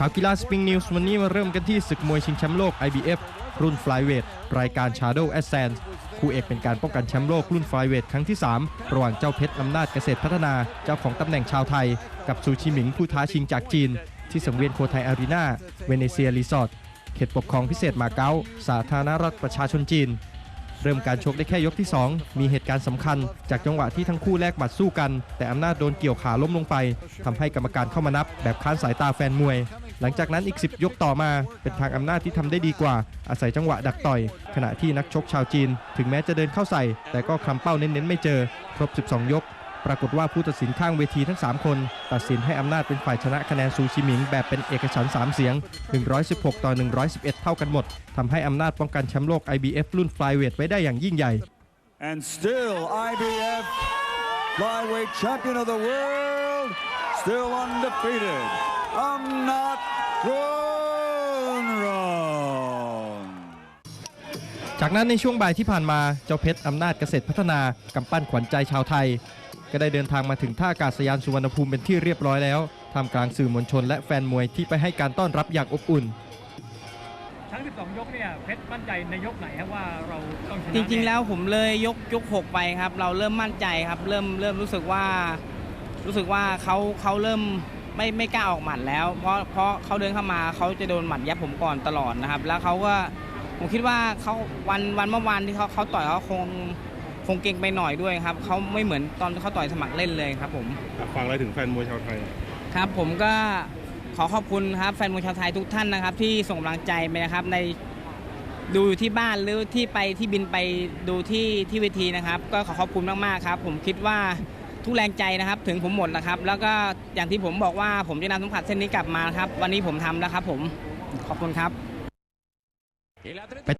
ข่าวกีฬาสปริงนิวส์วันนี้มาเริ่มกันที่ศึกมวยชิงแชมป์โลก IBF รุ่นฟลายเวทรายการ Shadow a s c e n t คู่เอกเป็นการป้องกันแชมป์โลกรุ่นฟลายเวทครั้งที่ 3 ระหว่างเจ้าเพชรอำนาจเกษตรพัฒนาเจ้าของตำแหน่งชาวไทย กับซูชิหมิงผู้ท้าชิงจากจีน ที่สังเวียนโคไทยอารีนาเวเนเซียรีสอร์ทเขตปกครองพิเศษมาเก๊าสาธารณรัฐประชาชนจีน เริ่มการชกได้แค่ยกที่ 2 มีเหตุการณ์สำคัญ จากจังหวะที่ทั้งคู่แลกหมัดสู้กัน แต่อำนาจโดนเกี่ยวขาล้มลงไปทำให้กรรมการเข้ามานับแบบค้านสายตาแฟนมวย หลังจากนั้นอีก 10 ยกต่อมาเป็นทางอำนาจที่ทำได้ดีกว่า อาศัยจังหวะดักต่อย ขณะที่นักชกชาวจีน ถึงแม้จะเดินเข้าใส่ แต่ก็คลำเป้าเน้นๆไม่เจอ ครบ 12 ยก ปรากฏว่าผู้ตัดสินข้างเวทีทั้ง 3 คน ตัดสินให้อำนาจเป็นฝ่ายชนะคะแนนซูชิหมิง แบบเป็นเอกฉันท์3เสียง 116 ต่อ 111 เท่ากันหมดทำให้อำนาจป้องกันแชมป์โลก IBF รุ่นฟลายเวทไว้ได้อย่างยิ่งใหญ่ And still IBF flyweight champion of the world, still undefeated. I'm not Ron. จากนั้นในช่วงบ่ายที่ผ่านมาเจ้าเพชรอำนาจเกษตรพัฒนากำปั้นขวัญใจชาวไทย ก็ได้เดินทางมาถึงท่าอากาศยานสุวรรณภูมิเป็นที่เรียบร้อยแล้วท่ามกลางสื่อมวลชนและแฟนมวยที่ไปให้การต้อนรับอย่างอบอุ่นทั้ง 12 ยกเนี่ยเพชรมั่นใจในยกไหนครับว่าเราต้องชนะจริงๆน่แล้วผมเลยยกยกหกไปครับ เราเริ่มมั่นใจครับ เริ่มเริ่มรู้สึกว่า รู้สึกว่าเขาเขาเริ่ม ไม่ไม่กล้าออกหมัดแล้ว เพราะเพราะเขาเดินเข้ามาเขาจะโดนหมัดยับผมก่อนตลอดนะครับ แล้วเขาก็ผมคิดว่าเขาวันวันเมื่อวานที่เขาเขาต่อยเขาคงคงเก่งไปหน่อยด้วยครับเขาไม่เหมือนตอนเขาต่อยสมัครเล่นเลยครับผมฟังอะไรถึงแฟนมวยชาวไทย ครับ ผมก็ขอขอบคุณครับแฟนมวยชาวไทยทุกท่านนะครับ ที่ส่งกำลังใจไปนะครับในดูอยู่ที่บ้านหรือที่ไปที่บินไปดูที่ที่เวทีนะครับ ก็ขอขอบคุณมากๆครับ ผมคิดว่า ทุกแรงใจนะครับ ถึงผมหมดแล้วครับ แล้วก็อย่างที่ผมบอกว่าผมจะนำสมผัสเส้นนี้กลับมาครับ วันนี้ผมทำแล้วครับผมขอบคุณครับ